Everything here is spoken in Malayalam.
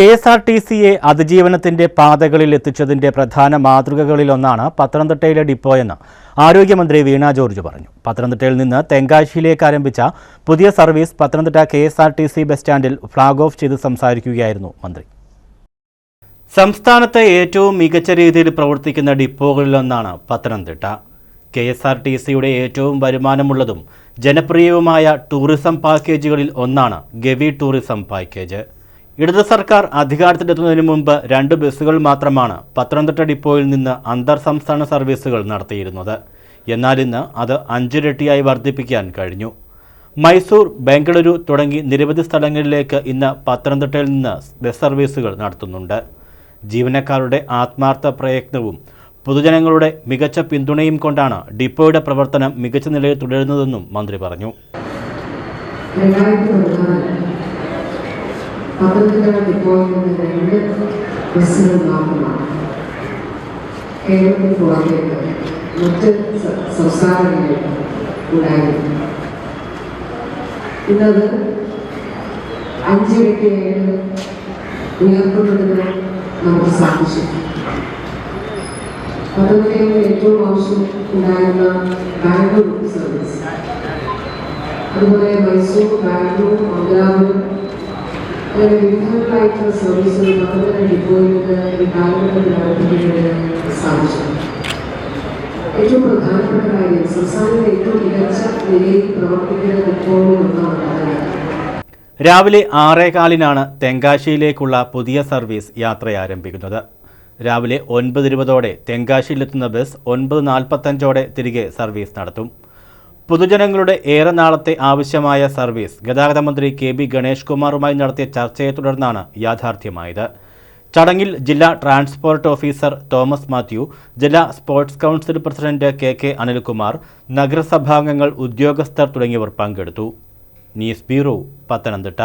കെ എസ് ആർ ടി സിയെ അതിജീവനത്തിന്റെ പാതകളിൽ എത്തിച്ചതിന്റെ പ്രധാന മാതൃകകളിലൊന്നാണ് പത്തനംതിട്ടയിലെ ഡിപ്പോയെന്ന് ആരോഗ്യമന്ത്രി വീണ ജോർജ് പറഞ്ഞു. പത്തനംതിട്ടയിൽ നിന്ന് തെങ്കാശിയിലേക്ക് ആരംഭിച്ച പുതിയ service Pathanamthitta K S R T C bus സ്റ്റാൻഡിൽ ഫ്ളാഗ് ഓഫ് ചെയ്ത് സംസാരിക്കുകയായിരുന്നു മന്ത്രി. സംസ്ഥാനത്തെ ഏറ്റവും മികച്ച രീതിയിൽ പ്രവർത്തിക്കുന്ന ഡിപ്പോകളിലൊന്നാണ് Pathanamthitta. K S R T സിയുടെ ഏറ്റവും വരുമാനമുള്ളതും ജനപ്രിയവുമായ ടൂറിസം പാക്കേജുകളിൽ ഒന്നാണ് ഗവി ടൂറിസം പാക്കേജ്. ഇടത് സർക്കാർ അധികാരത്തിലെത്തുന്നതിന് മുമ്പ് രണ്ട് ബസ്സുകൾ മാത്രമാണ് പത്തനംതിട്ട ഡിപ്പോയിൽ നിന്ന് അന്തർ സംസ്ഥാന സർവീസുകൾ നടത്തിയിരുന്നത്. എന്നാൽ ഇന്ന് അത് അഞ്ചിരട്ടിയായി വർദ്ധിപ്പിക്കാൻ കഴിഞ്ഞു. മൈസൂർ ബംഗളൂരു തുടങ്ങി നിരവധി സ്ഥലങ്ങളിലേക്ക് ഇന്ന് പത്തനംതിട്ടയിൽ നിന്ന് ബസ് സർവീസുകൾ നടത്തുന്നുണ്ട്. ജീവനക്കാരുടെ ആത്മാർത്ഥ പ്രയത്നവും പൊതുജനങ്ങളുടെ മികച്ച പിന്തുണയും കൊണ്ടാണ് ഡിപ്പോയുടെ പ്രവർത്തനം മികച്ച നിലയിൽ തുടരുന്നതെന്നും മന്ത്രി പറഞ്ഞു. പത്തനംതിട്ട ഡിപ്പോയിൽ നിന്ന് രണ്ട് ബസ്സുകൾ മാത്രമാണ്. കേരളത്തിൽ പുറത്തേക്ക് മറ്റ് സംസ്ഥാനങ്ങളിലേക്ക് ഉണ്ടായിരുന്നു. ഇന്നത് അഞ്ചിരട്ടിയായിട്ട് ഉയർത്തുന്നതിന് നമുക്ക് സാധിച്ചു പത്തനംതിട്ടയിൽ ഏറ്റവും ആവശ്യം ഉണ്ടായിരുന്ന ബാംഗ്ലൂർ സർവീസ്. അതുപോലെ മൈസൂർ ബാംഗ്ലൂർ മംഗലാപുരം നിന്ന് ഈ കാലഘട്ടത്തിൽ ആരംഭിക്കുന്നതിന് സാധിച്ചു ഏറ്റവും പ്രധാനപ്പെട്ട കാര്യം സംസ്ഥാനത്ത് ഏറ്റവും മികച്ച നിലയിൽ പ്രവർത്തിക്കുന്ന ഒന്നാണ് രാവിലെ ആറേകാലിനാണ് തെങ്കാശിയിലേക്കുള്ള പുതിയ സർവീസ് യാത്ര ആരംഭിക്കുന്നത്. രാവിലെ ഒൻപത് ഇരുപതോടെ തെങ്കാശിയിലെത്തുന്ന ബസ് ഒൻപത് നാൽപ്പത്തഞ്ചോടെ തിരികെ സർവീസ് നടത്തും. പൊതുജനങ്ങളുടെ ഏറെ നാളത്തെ ആവശ്യമായ സർവീസ് ഗതാഗത മന്ത്രി കെ ബി ഗണേഷ് കുമാറുമായി നടത്തിയ ചർച്ചയെ തുടർന്നാണ് യാഥാർത്ഥ്യമായത്. ചടങ്ങിൽ ജില്ലാ ട്രാൻസ്പോർട്ട് ഓഫീസർ തോമസ് മാത്യു ജില്ലാ sports council president K K Anilkumar നഗരസഭാംഗങ്ങൾ ഉദ്യോഗസ്ഥർ തുടങ്ങിയവർ പങ്കെടുത്തു. News bureau Pathanamthitta.